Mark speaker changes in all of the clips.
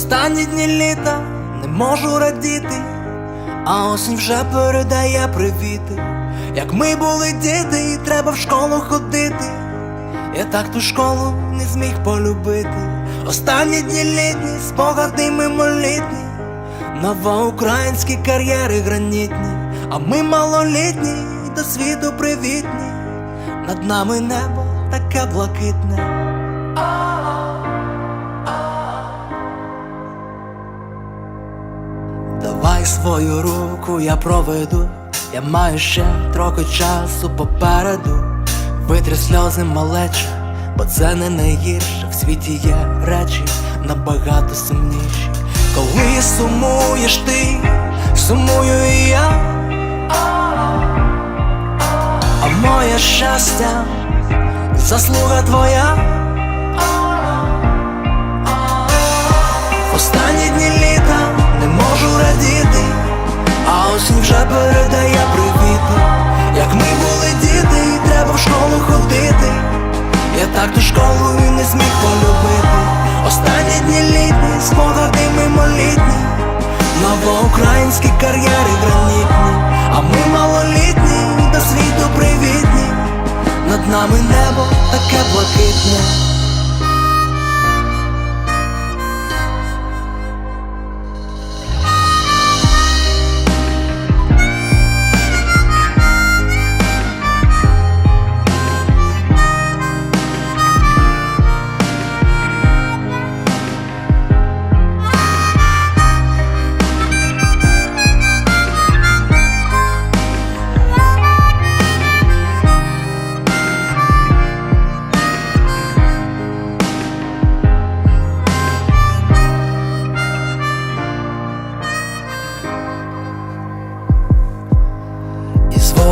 Speaker 1: Останні дні літа не можу радіти, а осінь вже передає привіти. Як ми були діти, і треба в школу ходити. Я так ту школу не зміг полюбити. Останні дні літні, спогади мимолітні, новоукраїнські кар'єри гранітні, а ми малолітні до світу привітні. Над нами небо таке блакитне. Давай свою руку я проведу, я маю ще трохи часу попереду. Витри сльози малече, бо це не найгірше. В світі є речі набагато сумніші. Коли сумуєш ти, сумую і я. А моє щастя, заслуга твоя. Новоукраїнські кар'єри гранітні, а ми малолітні, до світу привітні. Над нами небо таке блакитне.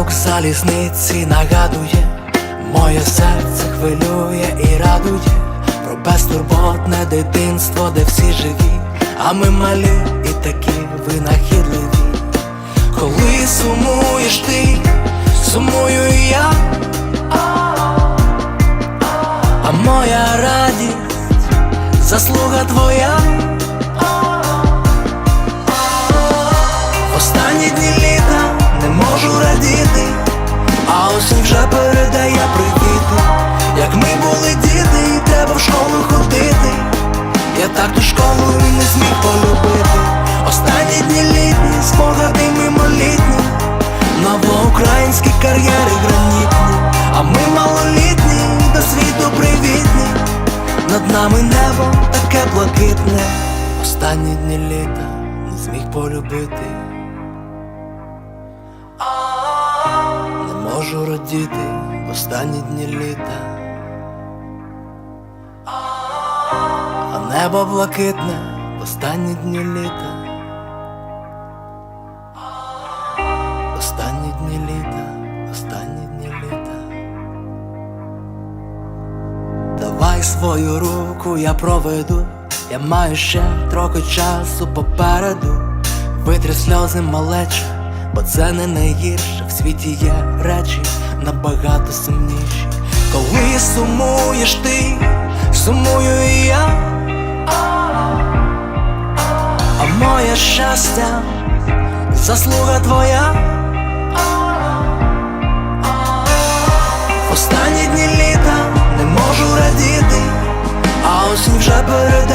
Speaker 1: Звук залізниці нагадує, моє серце хвилює і радує про безтурботне дитинство, де всі живі, а ми малі і такі винахідливі. Коли сумуєш ти, сумую і я, а моя радість, заслуга твоя. Вже передає привіти. Як ми були діти, і треба в школу ходити. Я так ту школу і не зміг полюбити. Останні дні літні, спогади мимолітні, новоукраїнські кар'єри гранітні, а ми малолітні, до світу привітні. Над нами небо таке блакитне. Останні дні літа не зміг полюбити. Можу в останні дні літа. А небо блакитне в останні дні літа. в Останні дні літа, в останні дні літа. Давай свою руку я проведу, я маю ще трохи часу попереду. Витри сльози малече, бо це не найгірше. В світі є речі набагато сумніші. Коли сумуєш ти, сумую і я. А моє щастя, заслуга твоя. Останні дні літа не можу радіти, а осінь вже передає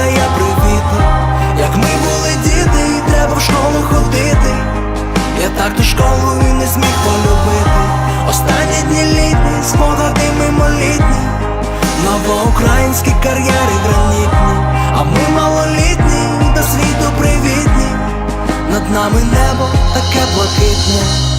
Speaker 1: новоукраїнські кар'єри гранітні, а ми малолітні, до світу привітні. Над нами небо таке блакитне.